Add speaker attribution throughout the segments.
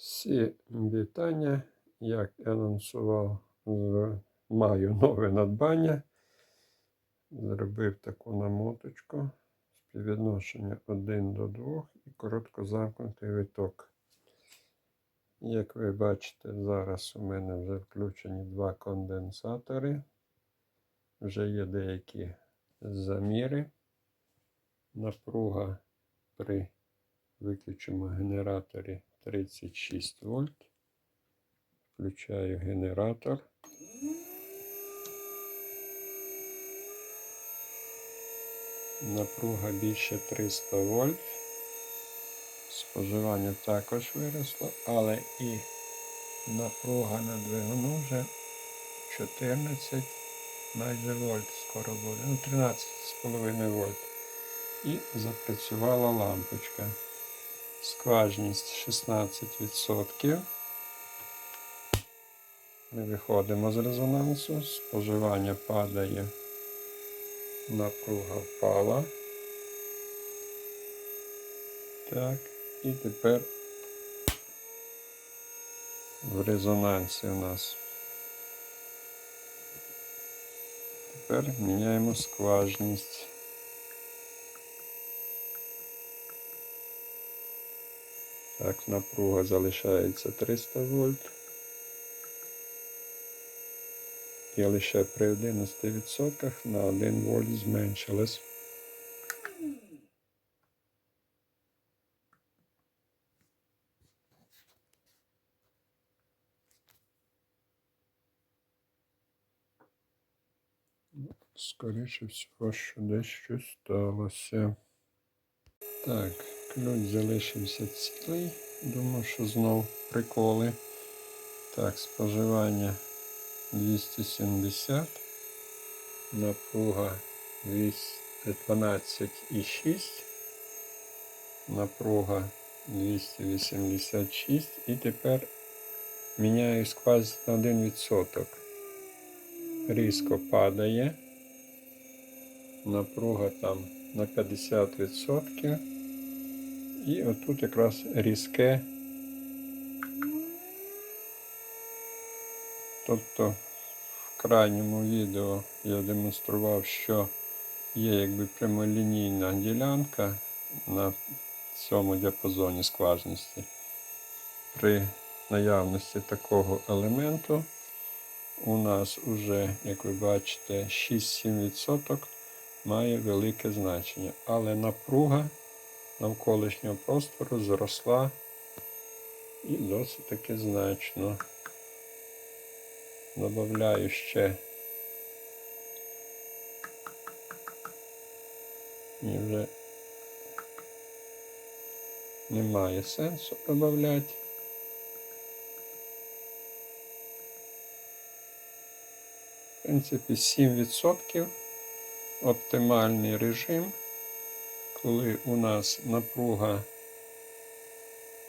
Speaker 1: Всі вітання, як я анонсував, маю нове надбання. Зробив таку намоточку. Співвідношення 1 до 2 і короткозамкнутий виток. Як ви бачите, зараз у мене вже включені два конденсатори. Вже є деякі заміри. Напруга при виключимо генераторі 36 вольт. Включаю генератор. Напруга більше 300 вольт. Споживання також виросло, але і напруга на двигуну вже 14 майже вольт скоро буде. Ну, 13,5 вольт. І запрацювала лампочка. Скважність 16%. Ми виходимо з резонансу, споживання падає, напруга впала. Так, і тепер в резонансі у нас. Тепер міняємо скважність. Так, напруга залишається 300 вольт. І лише при 11% на 1 вольт зменшилась. Скоріше всього, що десь сталося. Так, ключ залишився цілий. Думаю, що знов приколи. Так, споживання 270. Напруга 212,6. Напруга 286. І тепер міняю скважину на 1%. Різко падає. Напруга там на 50%. І отут якраз різке. Тобто в крайньому відео я демонстрував, що є якби прямолінійна ділянка на цьому діапазоні скважності. При наявності такого елементу у нас уже, як ви бачите, 6-7% має велике значення. Але напруга навколишнього простору зросла і досить таки значно. Добавляю ще. І вже немає сенсу додавати. В принципі, 7% оптимальний режим, коли у нас напруга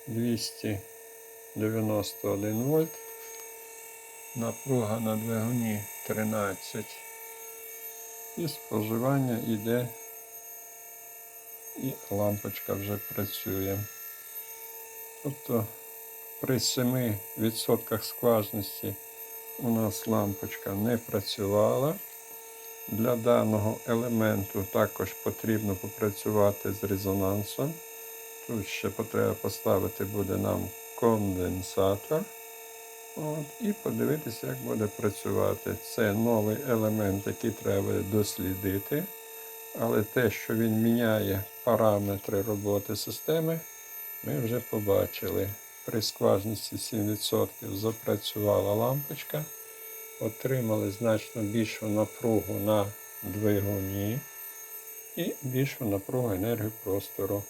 Speaker 1: 291 вольт. Напруга на двигуні 13. І споживання йде, і лампочка вже працює. Тобто при 7% скважності у нас лампочка не працювала. Для даного елементу також потрібно попрацювати з резонансом. Тут ще потреба поставити буде нам конденсатор. От, І подивитися, як буде працювати. Це новий елемент, який треба дослідити. Але те, що він міняє параметри роботи системи, ми вже побачили. При скважності 7% запрацювала лампочка. Отримали значно більшу напругу на двигуні і більшу напругу енергії простору.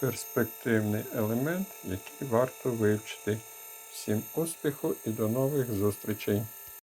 Speaker 1: Перспективний елемент, який варто вивчити. Всім успіху і до нових зустрічей!